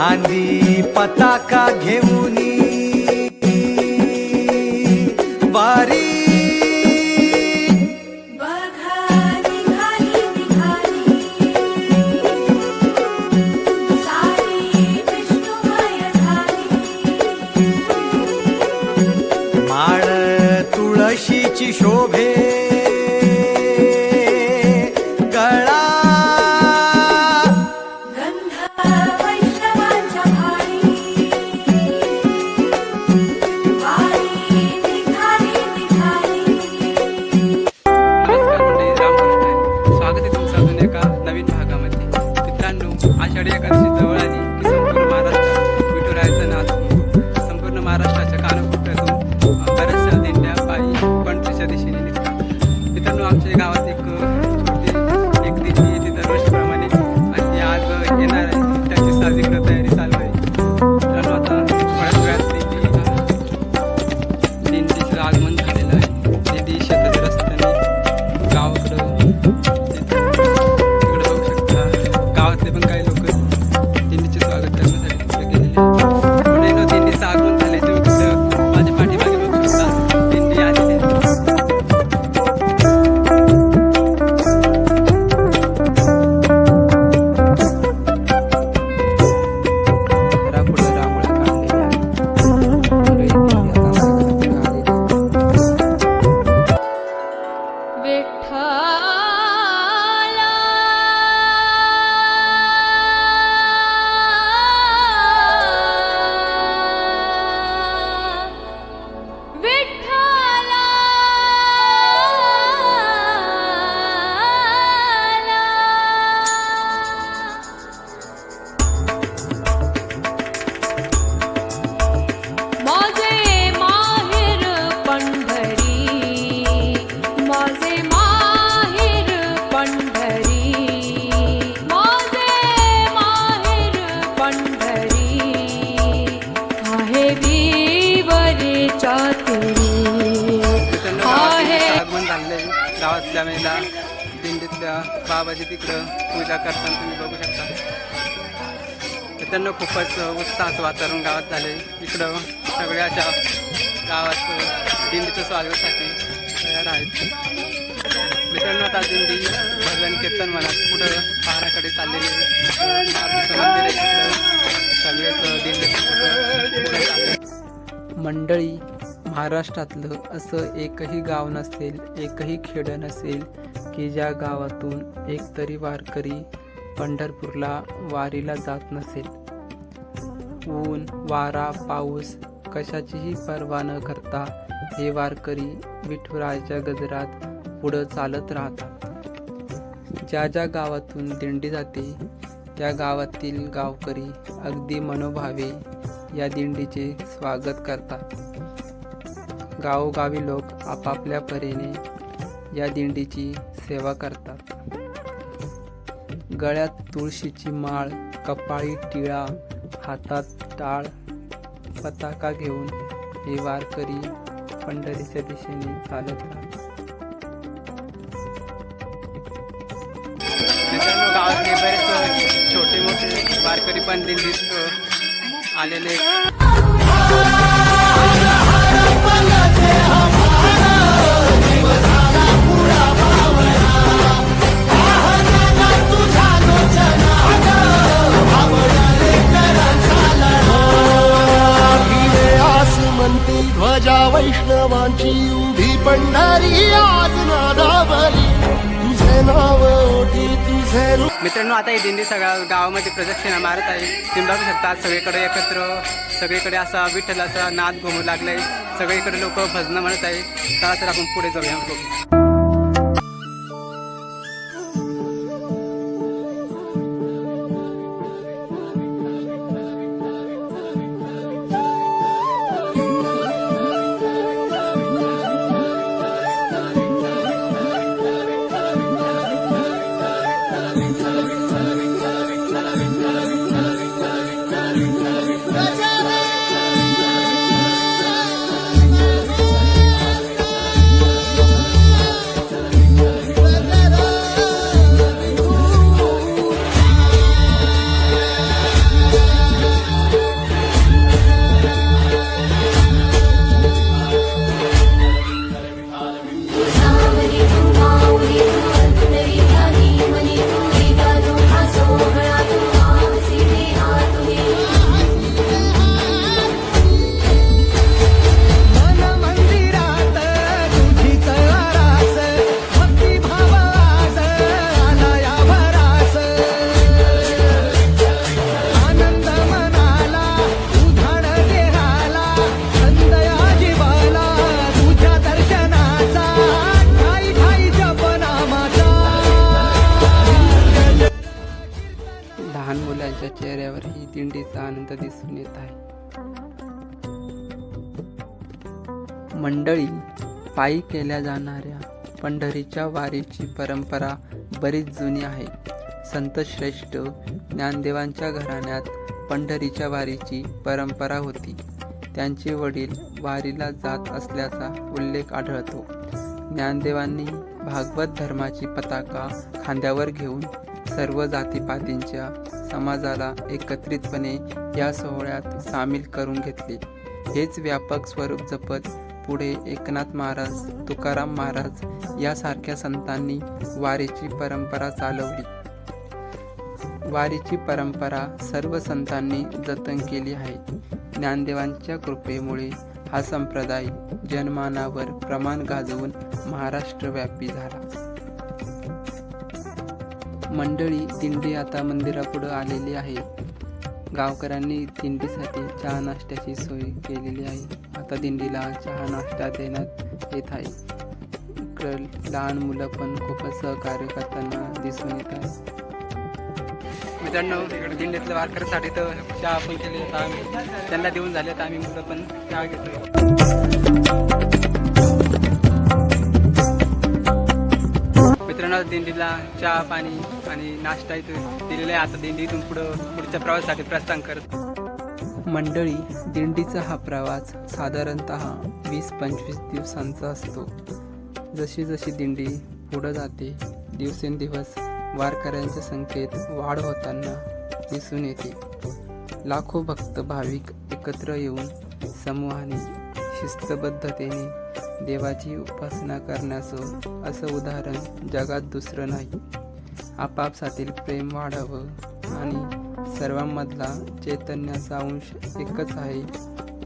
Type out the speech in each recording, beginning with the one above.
खांदी पताका घेऊन मित्रांनो आषाढी बाबाची तिकडं पूजा करताना तुम्ही बघू शकता. त्यांना खूपच उत्साहाचं वातावरण गावात झाले इकडं सगळ्या अशा गावात दिंडीचं स्वागतासाठी तयार आहेत. मित्रांनो आता दिंडी भजन कीर्तन म्हणा पुढं पहाडाकडे चाललेली मंदिर सगळेच मंडळी महाराष्ट्रातलं असं एकही गाव नसेल एकही खेडं नसेल की ज्या गावातून एकतरी वारकरी पंढरपूरला वारीला जात नसेल. ऊन वारा पाऊस कशाचीही पर्वा न करता हे वारकरी विठुराच्या गजरात पुढं चालत राहतात. ज्या ज्या गावातून दिंडी जाते त्या गावातील गावकरी अगदी मनोभावे या दिंडीचे स्वागत करतात. गावोगावी लोक आपापल्या परीने या दिंडीची सेवा करतात. गळ्यात तुळशीची माळ कपाळी टिळा हातात टाळ पताका घेऊन हे वारकरी पंढरीच्या दिशेने चालत राहतात. गावातले बरेच छोटे मोठे वारकरी पण दिल्लीत आलेले मित्रांनो आता ही दिंडी सगळ्या गावामध्ये प्रदक्षिणा मारत आहे. तुम्ही बघू शकता सगळीकडे एकत्र सगळीकडे असा विठ्ठलाचा नाद घुमू लागलाय. सगळीकडे लोक भजनं म्हणत आहे चला तर आपण पुढे जाऊया. लहान मुलांच्या चेहऱ्यावरही दिंडीचा आनंद दिसून येत आहे. मंडळी पायी केल्या जाणाऱ्या पंढरीच्या वारीची परंपरा बरीच जुनी आहे. संत श्रेष्ठ ज्ञानदेवांच्या घराण्यात पंढरीच्या वारीची परंपरा होती. त्यांचे वडील वारीला जात असल्याचा उल्लेख आढळतो. ज्ञानदेवांनी भागवत धर्माची पताका खांद्यावर घेऊन सर्व जातीपातींच्या समाजाला एकत्रितपणे या सोहळ्यात सामील करून घेतले. हेच व्यापक स्वरूप जपत पुढे एकनाथ महाराज तुकाराम महाराज यासारख्या संतांनी वारीची परंपरा चालवली. वारीची परंपरा सर्व संतांनी जतन केली आहे. ज्ञानदेवांच्या कृपेमुळे हा संप्रदाय जनमानावर प्रमाण गाजवून महाराष्ट्रव्यापी झाला. मंडळी दिंडी आता मंदिरापुढं आलेली आहे. गावकऱ्यांनी दिंडीसाठी चहा नाश्त्याची सोय केलेली आहे. आता दिंडीला चहा नाश्ता देण्यात येत आहे. इकडं लहान मुलं पण खूपच सहकार्य करताना दिसून येत आहे. मित्रांनो दिंडीतल्या वारकऱ्यासाठी तर चहा पण केली होता आम्ही त्यांना देऊन झाले तर आम्ही मुलं पण चहा घेतो मित्रांनो दिंडीला चहा पाणी आणि नाश्ता इथं दिलेला आहे. आता दिंडी इथून पुढं पुढच्या प्रवासासाठी प्रस्थान करत. मंडळी दिंडीचा हा प्रवास साधारणत वीस पंचवीस दिवसांचा असतो. जशी जशी दिंडी पुढं जाते दिवसेंदिवस वारकऱ्यांच्या संख्येत वाढ होताना दिसून येते. लाखो भक्त भाविक एकत्र येऊन समूहाने शिस्तबद्धतेने देवाची उपासना करण्याचं असं उदाहरण जगात दुसरं नाही. आपापसातील प्रेम वाढावं आणि सर्वांमधला चैतन्याचा अंश एकच आहे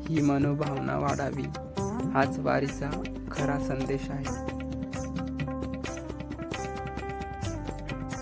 ही मनोभावना वाढावी. हाच वारीचा खरा संदेश आहे.